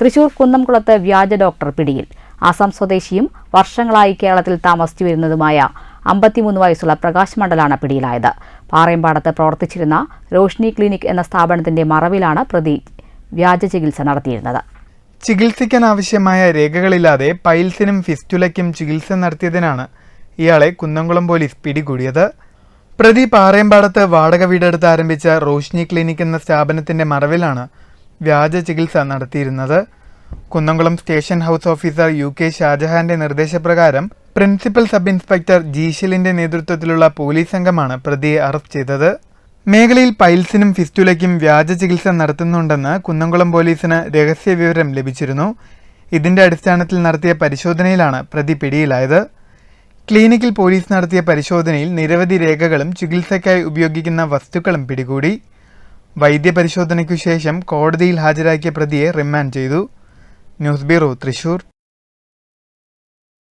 തൃശൂർ കുന്നംകുളത്ത് വ്യാജ ഡോക്ടർ പിടിയിൽ. ആസാം സ്വദേശിയും വർഷങ്ങളായി കേരളത്തിൽ താമസിച്ചു വരുന്നതുമായ അമ്പത്തിമൂന്ന് വയസ്സുള്ള പ്രകാശ് മണ്ഡലാണ് പിടിയിലായത്. പാറയമ്പാടത്ത് പ്രവർത്തിച്ചിരുന്ന റോഷ്നി ക്ലിനിക് എന്ന സ്ഥാപനത്തിന്റെ മറവിലാണ് പ്രതി വ്യാജ ചികിത്സ നടത്തിയിരുന്നത്. ചികിത്സിക്കാൻ ആവശ്യമായ രേഖകളില്ലാതെ പൈൽസിനും ഫിസ്റ്റുലയ്ക്കും ചികിത്സ നടത്തിയതിനാണ് ഇയാളെ കുന്നംകുളം പോലീസ് പിടികൂടിയത്. പ്രതി പാറയമ്പാടത്ത് വാടക വീടെടുത്ത് ആരംഭിച്ച റോഷ്നി ക്ലിനിക് എന്ന സ്ഥാപനത്തിന്റെ മറവിലാണ് വ്യാജ ചികിത്സ നടത്തിയിരുന്നത്. Kunnamkulam station house officer U K ഷാജഹാന്റെ നിർദ്ദേശപ്രകാരം പ്രിൻസിപ്പൽ സബ് ഇൻസ്പെക്ടർ ജീഷിലിന്റെ നേതൃത്വത്തിലുള്ള പോലീസ് സംഘമാണ് പ്രതിയെ അറസ്റ്റ് ചെയ്തത്. മേഖലയിൽ പൈൽസിനും ഫിസ്റ്റുലയ്ക്കും വ്യാജ ചികിത്സ നടത്തുന്നുണ്ടെന്ന് കുന്നംകുളം പോലീസിന് രഹസ്യ വിവരം ലഭിച്ചിരുന്നു. ഇതിന്റെ അടിസ്ഥാനത്തിൽ നടത്തിയ പരിശോധനയിലാണ് പ്രതി പിടിയിലായത്. ക്ലിനിക്കിൽ പോലീസ് നടത്തിയ പരിശോധനയിൽ നിരവധി രേഖകളും ചികിത്സയ്ക്കായി ഉപയോഗിക്കുന്ന വസ്തുക്കളും പിടികൂടി. വൈദ്യപരിശോധനയ്ക്കു ശേഷം കോടതിയിൽ ഹാജരാക്കിയ പ്രതിയെ റിമാൻഡ് ചെയ്തു. News bureau Thrissur.